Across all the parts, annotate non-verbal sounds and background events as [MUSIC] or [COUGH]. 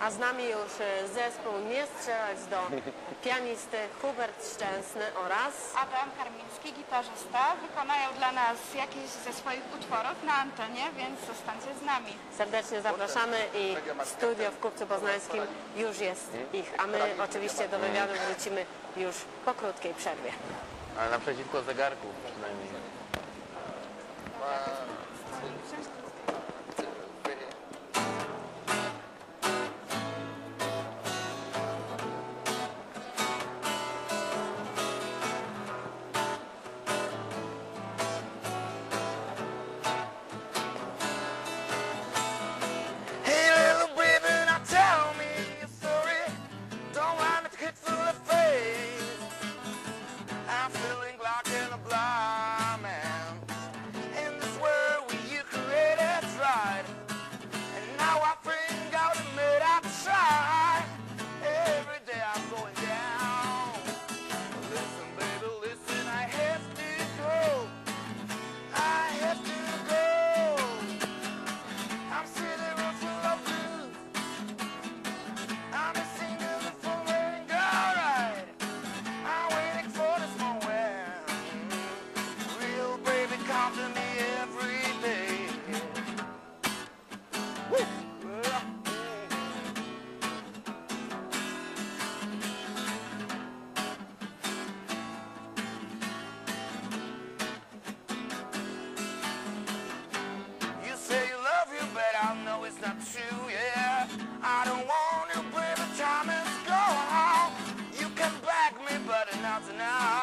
A z nami już e, zespół Nie strzelać do pianisty Hubert Szczęsny oraz Adam Karmiński, gitarzysta, wykonają dla nas jakieś ze swoich utworów na antenie, więc zostańcie z nami. serdecznie zapraszamy i studio w Kupcu Poznańskim już jest ich, a my oczywiście do wywiadu wrócimy już po krótkiej przerwie. Ale naprzeciwko zegarków true, yeah. I don't want you, baby, time is gone. You can back me, but not tonight.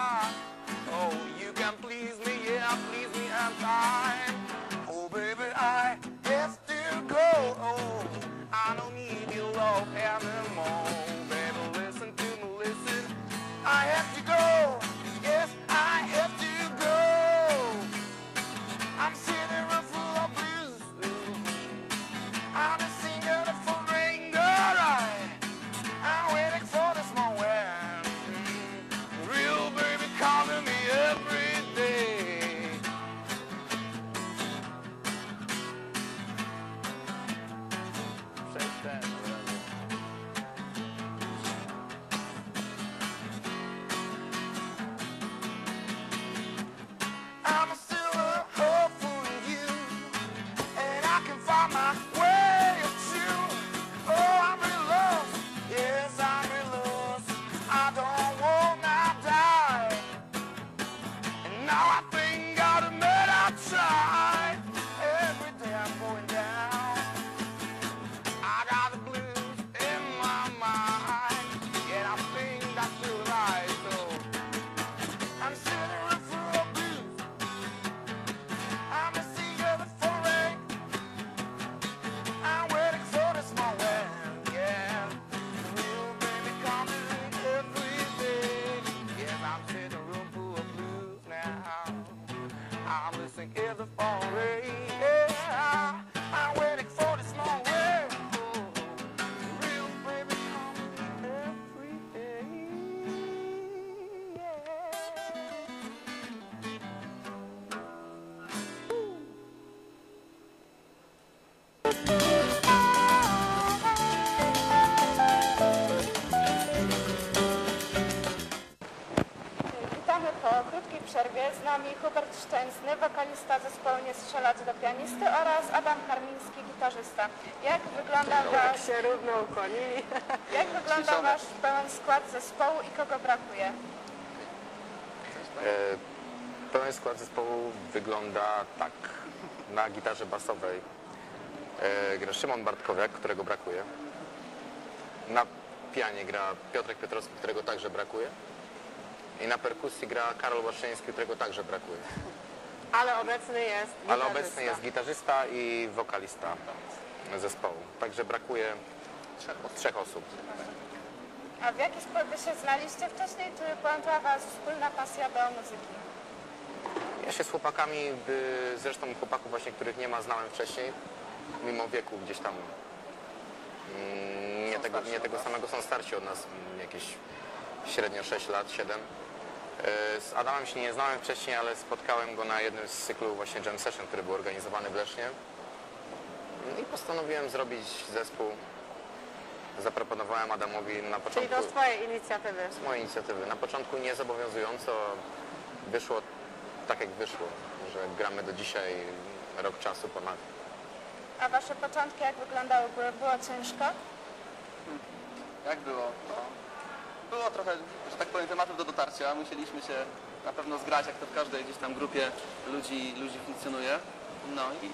Po krótkiej przerwie. Z nami Hubert Szczęsny, wokalista zespołu Nie strzelać do pianisty oraz Adam Karmiński, gitarzysta. Jak wygląda Jak wasz, się równo ukłonili. [LAUGHS] jak wygląda wasz pełen skład zespołu i kogo brakuje? E, pełen skład zespołu wygląda tak. Na gitarze basowej e, gra Szymon Bartkowiak, którego brakuje. Na pianie gra Piotrek Piotrowski, którego także brakuje. I na perkusji gra Karol Waszyński, którego także brakuje. Ale obecny jest Ale gitarzysta. obecny jest gitarzysta i wokalista zespołu. Także brakuje trzech osób. A w jaki sposób się znaliście wcześniej, czy połączyła was wspólna pasja do muzyki? Ja się z chłopakami, zresztą chłopaków właśnie, których nie ma, znałem wcześniej, mimo wieku gdzieś tam mm, nie tego, nie tego samego, są starsi od nas, mm, jakieś średnio 6 lat, 7. E, Z Adamem się nie znałem wcześniej, ale spotkałem go na jednym z cyklu właśnie Jam Session, który był organizowany w Lesznie. No I postanowiłem zrobić zespół. Zaproponowałem Adamowi na Czyli początku to z Twojej inicjatywy. z mojej inicjatywy. Na początku niezobowiązująco wyszło tak jak wyszło, że gramy do dzisiaj rok czasu ponad. A wasze początki jak wyglądały? Było, ciężko? Jak było? No, było trochę, że tak powiem, tematów do dotarcia. Musieliśmy się na pewno zgrać, jak to w każdej gdzieś tam grupie ludzi, ludzi funkcjonuje. No i